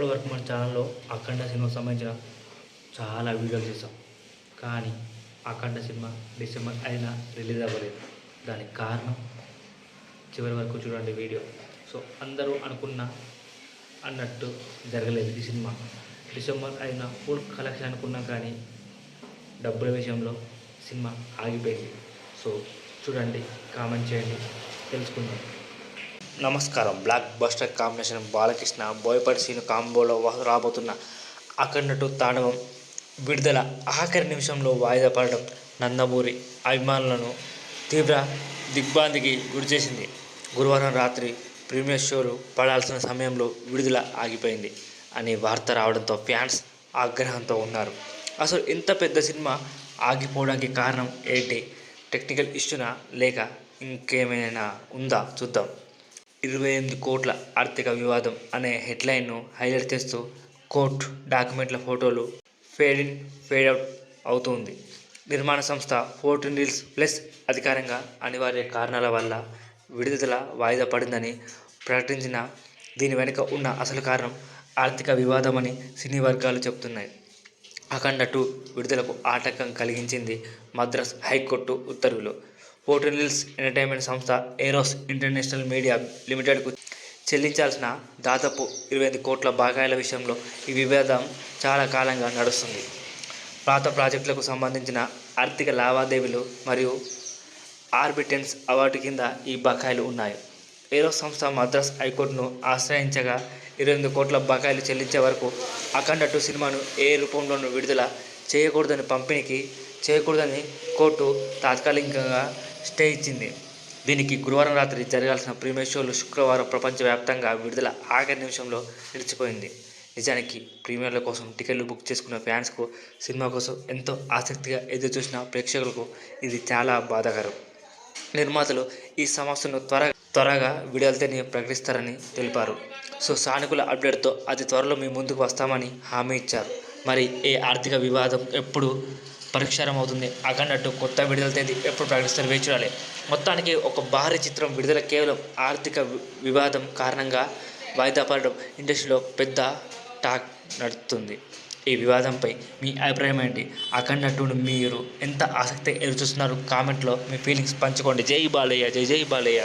ఇప్పటి వరకు మన ఛానల్లో అఖండ సినిమాకి సంబంధించిన చాలా వీడియోలు చేసాం కానీ అఖండ సినిమా డిసెంబర్ అయినా రిలీజ్ అవ్వలేదు. దానికి కారణం చివరి వరకు చూడండి వీడియో. సో అందరూ అనుకున్న అన్నట్టు జరగలేదు ఈ సినిమా. డిసెంబర్ అయినా ఫుల్ కలెక్షన్ అనుకున్నా కానీ డబ్బుల విషయంలో సినిమా ఆగిపోయింది. సో చూడండి కామెంట్ చేయండి తెలుసుకుందాం. నమస్కారం. Blockbuster combination Balakrishna Boyapati Seenu కాంబోలో రాబోతున్న అఖండటు తాండవం విడుదల ఆఖరి నిమిషంలో వాయిదా పడడం నందమూరి అభిమానులను తీవ్ర దిగ్భ్రాంతికి గురిచేసింది గురువారం రాత్రి ప్రీమియర్ షోలు పడాల్సిన సమయంలో విడుదల ఆగిపోయింది అనే వార్త రావడంతో ఫ్యాన్స్ ఆగ్రహంతో ఉన్నారు. అసలు ఇంత పెద్ద సినిమా ఆగిపోవడానికి కారణం ఏంటి? టెక్నికల్ ఇష్యూనా లేక ఇంకేమైనా ఉందా? చూద్దాం. ఇరవై ఎనిమిది కోట్ల ఆర్థిక వివాదం అనే హెడ్లైన్ను హైలైట్ చేస్తూ కోర్ట్ డాక్యుమెంట్ల ఫోటోలు ఫేడ్ ఇన్ ఫేడ్ అవుట్ అవుతుంది. నిర్మాణ సంస్థ ఫోర్టీన్ రీల్స్ ప్లస్ అధికారంగా అనివార్య కారణాల వల్ల విడుదల వాయిదా పడిందని ప్రకటించిన దీని వెనుక ఉన్న అసలు కారణం ఆర్థిక వివాదమని సినీ వర్గాలు చెబుతున్నాయి. అఖండ టూ విడుదలకు ఆటంకం కలిగించింది మద్రాస్ హైకోర్టు ఉత్తర్వులు. ఫోర్టీన్ ఎంటర్టైన్మెంట్ సంస్థ ఏరోస్ ఇంటర్నేషనల్ మీడియా లిమిటెడ్కు చెల్లించాల్సిన దాదాపు ఇరవై ఐదు కోట్ల బకాయిల విషయంలో ఈ వివాదం చాలా కాలంగా నడుస్తుంది. పాత ప్రాజెక్టులకు సంబంధించిన ఆర్థిక లావాదేవీలు మరియు ఆర్బిటెన్స్ అవార్డు కింద ఈ బకాయిలు ఉన్నాయి. ఏరో సంస్థ మద్రాస్ హైకోర్టును ఆశ్రయించగా ఇరవై ఎనిమిది కోట్ల బకాయిలు చెల్లించే వరకు అఖండ టూ సినిమాను ఏ రూపంలోనూ విడుదల చేయకూడదని పంపిణీకి చేయకూడదని కోర్టు తాత్కాలికంగా స్టే ఇచ్చింది. దీనికి గురువారం రాత్రి జరగాల్సిన ప్రీమియర్ షోలు శుక్రవారం ప్రపంచవ్యాప్తంగా విడుదల ఆఖరి నిమిషంలో నిలిచిపోయింది. నిజానికి ప్రీమియర్ల కోసం టికెట్లు బుక్ చేసుకున్న ఫ్యాన్స్కు సినిమా కోసం ఎంతో ఆసక్తిగా ఎదురు చూసిన ప్రేక్షకులకు ఇది చాలా బాధాకరం. నిర్మాతలు ఈ సమస్యను త్వరగా త్వరగా విడుదలని ప్రకటిస్తారని తెలిపారు. సో సానుకూల అప్డేట్తో అతి త్వరలో మీ ముందుకు వస్తామని హామీ ఇచ్చారు. మరి ఏ ఆర్థిక వివాదం ఎప్పుడు పరిష్కారం అవుతుంది. అఖండట్టు కొత్త విడుదల తేదీ ఎప్పుడు ప్రకటిస్తారు వేచి చూడాలి. మొత్తానికి ఒక భారీ చిత్రం విడుదల కేవలం ఆర్థిక వివాదం కారణంగా వాయిదా పడడం ఇండస్ట్రీలో పెద్ద టాక్ నడుస్తుంది ఈ వివాదంపై మీ అభిప్రాయం ఏంటి? అఖండ టూను మీరు ఎంత ఆసక్తి ఎదురు చూస్తున్నారు? కామెంట్లో మీ ఫీలింగ్స్ పంచుకోండి. జై బాలయ్య జై జై బాలయ్య.